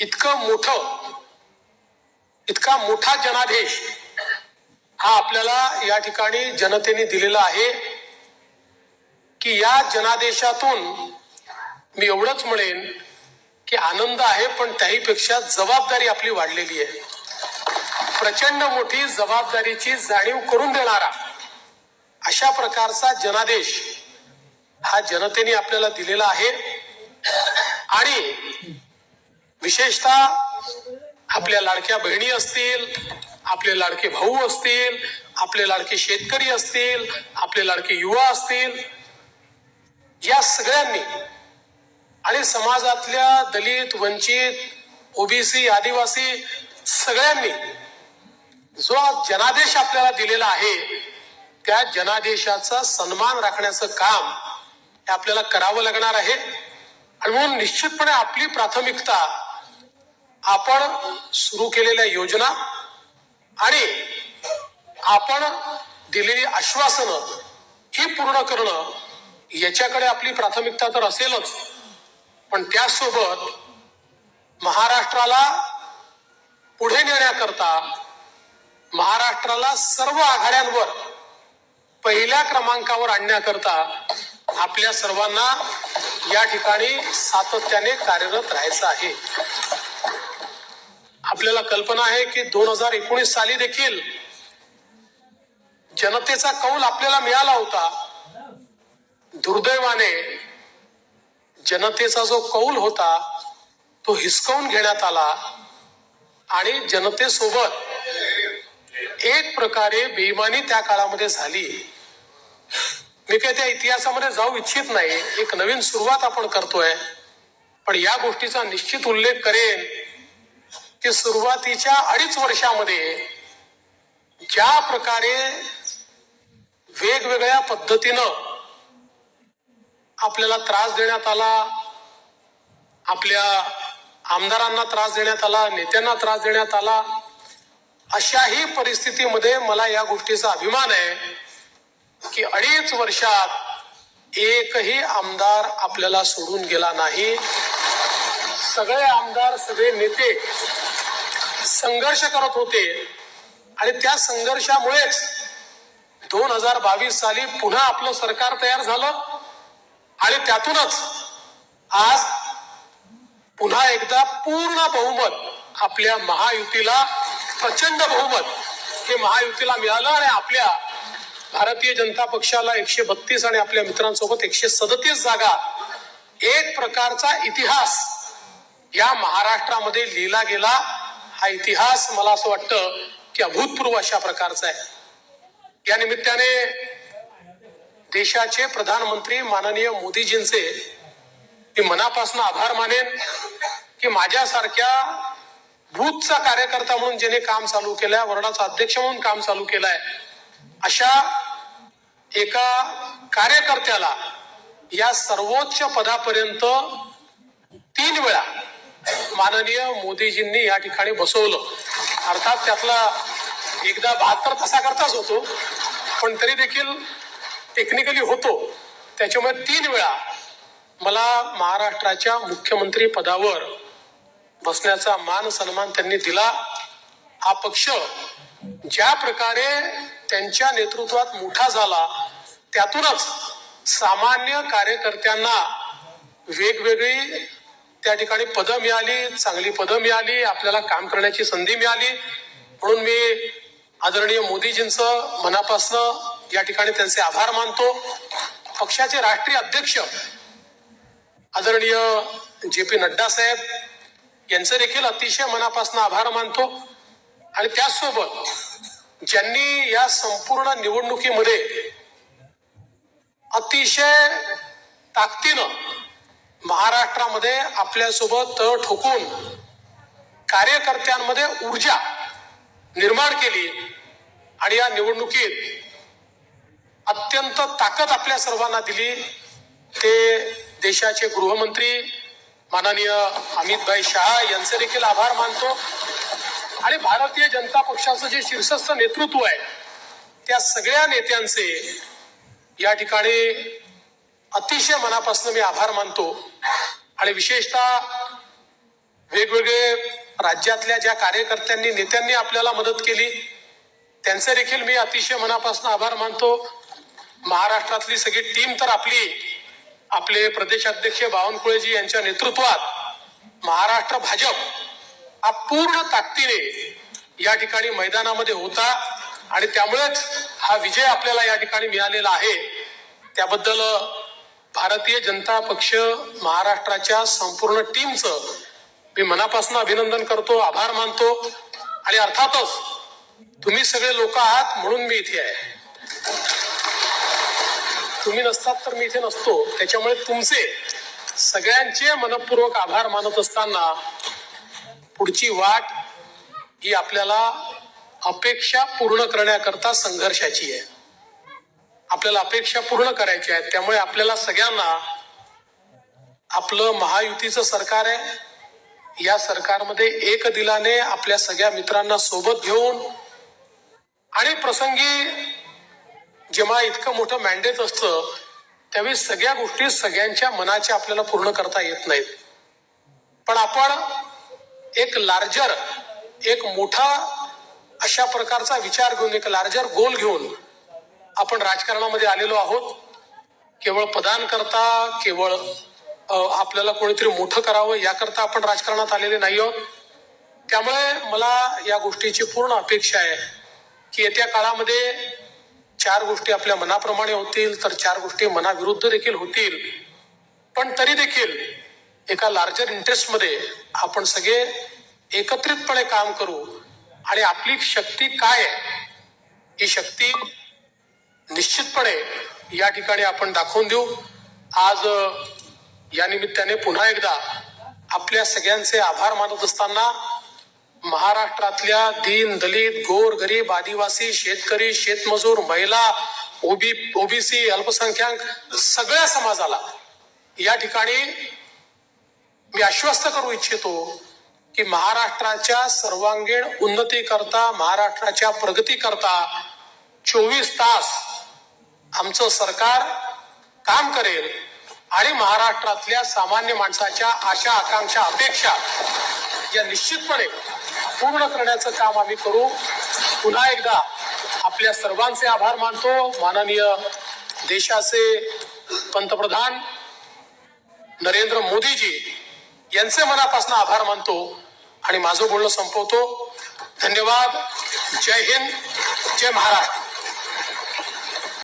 इतकं मोठं इतका मोठा जनादेश हा आपल्याला या ठिकाणी जनतेने दिलेला आहे की या जनादेशातून मी एवढंच म्हणेन की आनंद आहे पण त्याहीपेक्षा जबाबदारी आपली वाढलेली आहे. प्रचंड मोठी जबाबदारीची जाणीव करून देणारा अशा प्रकारचा जनादेश हा जनतेने आपल्याला दिलेला आहे. विशेषतः आपल्या लाडक्या बहिणी असतील आपले लाडके भाऊ असतील आपले लाडके शेतकरी असतील आपले लाडके युवा असतील या सगळ्यांनी आणि समाजातल्या दलित वंचित ओबीसी आदिवासी सगळ्यांनी जो जनादेश आपल्याला दिलेला आहे त्या जनादेशाचा सन्मान राखण्याचं काम हे आपल्याला करावं लागणार आहे. आणि म्हणून निश्चितपणे आपली प्राथमिकता आपण सुरू केलेल्या योजना आणि आपण दिलेली आश्वासनं ही पूर्ण करणं याच्याकडे आपली प्राथमिकता तर असेलच. पण त्यासोबत महाराष्ट्राला पुढे नेण्याकरता महाराष्ट्राला सर्व आघाड्यांवर पहिल्या क्रमांकावर आणण्याकरता आपल्या सर्वांना या ठिकाणी सातत्याने कार्यरत राहायचं आहे. आपल्याला कल्पना आहे की दोन हजार एकोणीस साली देखील जनतेचा कौल आपल्याला मिळाला होता. दुर्दैवाने जनतेचा जो कौल होता तो हिसकावून घेण्यात आला आणि जनतेसोबत एक प्रकारे बेईमानी त्या काळामध्ये झाली. मी काही त्या इतिहासामध्ये जाऊ इच्छित नाही. एक नवीन सुरुवात आपण करतोय. पण या गोष्टीचा निश्चित उल्लेख करेन. की सुरुवातीच्या अडीच वर्षामध्ये ज्या प्रकारे वेगवेगळ्या पद्धतीनं आपल्याला त्रास देण्यात आला आपल्या आमदारांना त्रास देण्यात आला नेत्यांना त्रास देण्यात आला अशाही परिस्थितीमध्ये मला या गोष्टीचा अभिमान आहे की अडीच वर्षात एकही आमदार आपल्याला सोडून गेला नाही. सगळे आमदार सगळे नेते संघर्ष करत होते. आणि त्या संघर्षामुळेच दोन हजार बावीस साली पुन्हा आपलं सरकार तयार झालं. आणि त्यातूनच आज पुन्हा एकदा पूर्ण बहुमत आपल्या महायुतीला प्रचंड बहुमत हे महायुतीला मिळालं आणि आपल्या भारतीय जनता पक्षाला एकशे बत्तीस आणि आपल्या मित्रांसोबत एकशे सदतीस जागा एक प्रकारचा इतिहास या महाराष्ट्रामध्ये लिहिला गेला. हा इतिहास मला असं वाटतं की अभूतपूर्व अशा प्रकारचा आहे. या निमित्ताने देशाचे प्रधानमंत्री माननीय मोदीजींचे मी मनापासून आभार मानेन की माझ्यासारख्या बूथचा कार्यकर्ता म्हणून ज्याने काम चालू केलंय वर्णाचा अध्यक्ष म्हणून काम चालू केलंय अशा एका कार्यकर्त्याला या सर्वोच्च पदापर्यंत तीन वेळा माननीय मोदीजींनी या ठिकाणी बसवलं. अर्थात त्यातला एकदा बहात्तर तासाकरताच होतो पण तरी देखील टेक्निकली होतो. त्याच्यामुळे तीन वेळा मला महाराष्ट्राच्या मुख्यमंत्री पदावर बसण्याचा मान सन्मान त्यांनी दिला. हा पक्ष ज्या प्रकारे त्यांच्या नेतृत्वात मोठा झाला त्यातूनच सामान्य कार्यकर्त्यांना वेगवेगळी त्या ठिकाणी पदं मिळाली चांगली पदं मिळाली आपल्याला काम करण्याची संधी मिळाली. म्हणून मी आदरणीय मोदीजींचं मनापासनं या ठिकाणी त्यांचे आभार मानतो. पक्षाचे राष्ट्रीय अध्यक्ष आदरणीय जे पी नड्डा साहेब यांचं देखील अतिशय मनापासून आभार मानतो. आणि त्याचसोबत ज्यांनी या संपूर्ण निवडणुकीमध्ये अतिशय ताकदीनं महाराष्ट्रामध्ये आपल्यासोबत तळ ठोकून कार्यकर्त्यांमध्ये ऊर्जा निर्माण केली आणि या निवडणुकीत अत्यंत ताकद आपल्या सर्वांना दिली. ते देशाचे गृहमंत्री माननीय अमितभाई शहा यांचे देखील आभार मानतो. आणि भारतीय जनता पक्षाचं जे शीर्षस्थ नेतृत्व आहे त्या सगळ्या नेत्यांचे या ठिकाणी अतिशय मनापासून मी आभार मानतो. आणि विशेषतः वेगवेगळे राज्यातल्या ज्या कार्यकर्त्यांनी नेत्यांनी आपल्याला मदत केली त्यांचे देखील मी अतिशय मनापासून आभार मानतो. महाराष्ट्रातली सगळी टीम तर आपली आपले प्रदेशाध्यक्ष बावनकुळेजी यांच्या नेतृत्वात महाराष्ट्र भाजप हा पूर्ण ताकदीने या ठिकाणी मैदानामध्ये होता आणि त्यामुळेच हा विजय आपल्याला या ठिकाणी मिळालेला आहे. त्याबद्दल भारतीय जनता पक्ष महाराष्ट्राच्या संपूर्ण टीमचं मी मनापासून अभिनंदन करतो आभार मानतो आणि अर्थातच तुम्ही सगळे लोक आहात म्हणून मी इथे आहे. तुम्ही नसतात तर मी इथे नसतो. त्याच्यामुळे तुमचे सगळ्यांचे मनपूर्वक आभार मानत असताना पुढची वाट ही आपल्याला अपेक्षा पूर्ण करण्याकरता संघर्षाची आहे. आपल्याला अपेक्षा पूर्ण करायच्या आहेत त्यामुळे आपल्याला सगळ्यांना आपलं महायुतीचं सरकार आहे. या सरकारमध्ये एक दिलाने आपल्या सगळ्या मित्रांना सोबत घेऊन आणि प्रसंगी जेव्हा इतकं मोठं मॅन्डेट असतं त्यावेळी सगळ्या गोष्टी सगळ्यांच्या मनाच्या आपल्याला पूर्ण करता येत नाहीत. पण आपण एक लार्जर एक मोठा अशा प्रकारचा विचार घेऊन एक लार्जर गोल घेऊन आपण राजकारणामध्ये आलेलो आहोत. केवळ पदान करता केवळ आपल्याला कोणीतरी मोठं करावं याकरता आपण राजकारणात आलेले नाही आहोत त्यामुळे मला या गोष्टीची पूर्ण अपेक्षा आहे की येत्या काळामध्ये चार गोष्टी आपल्या मनाप्रमाणे होतील तर चार गोष्टी मनाविरुद्ध देखील होतील. पण तरी देखील एका लार्जर इंटरेस्टमध्ये आपण सगळे एकत्रितपणे काम करू. आणि आपली शक्ती काय आहे? ही शक्ती निश्चितपणे या ठिकाणी आपण दाखवून देऊ. आज या निमित्ताने पुन्हा एकदा आपल्या सगळ्यांचे आभार मानत असताना महाराष्ट्रातल्या दीन दलित गोर गरीब आदिवासी शेतकरी शेतमजूर महिला ओबी ओबीसी अल्पसंख्याक सगळ्या समाजाला या ठिकाणी मी आश्वस्त करू इच्छितो की महाराष्ट्राच्या सर्वांगीण उन्नती करता महाराष्ट्राच्या प्रगती करता चोवीस तास आमचं सरकार काम करेल आणि महाराष्ट्रातल्या सामान्य माणसाच्या आशा आकांक्षा अपेक्षा या निश्चितपणे पूर्ण करण्याचं काम आम्ही करू. पुन्हा एकदा आपल्या सर्वांचे आभार मानतो. माननीय देशाचे पंतप्रधान नरेंद्र मोदीजी यांचे मनापासून आभार मानतो आणि माझं बोलणं संपवतो. धन्यवाद. जय हिंद. जय महाराष्ट्र.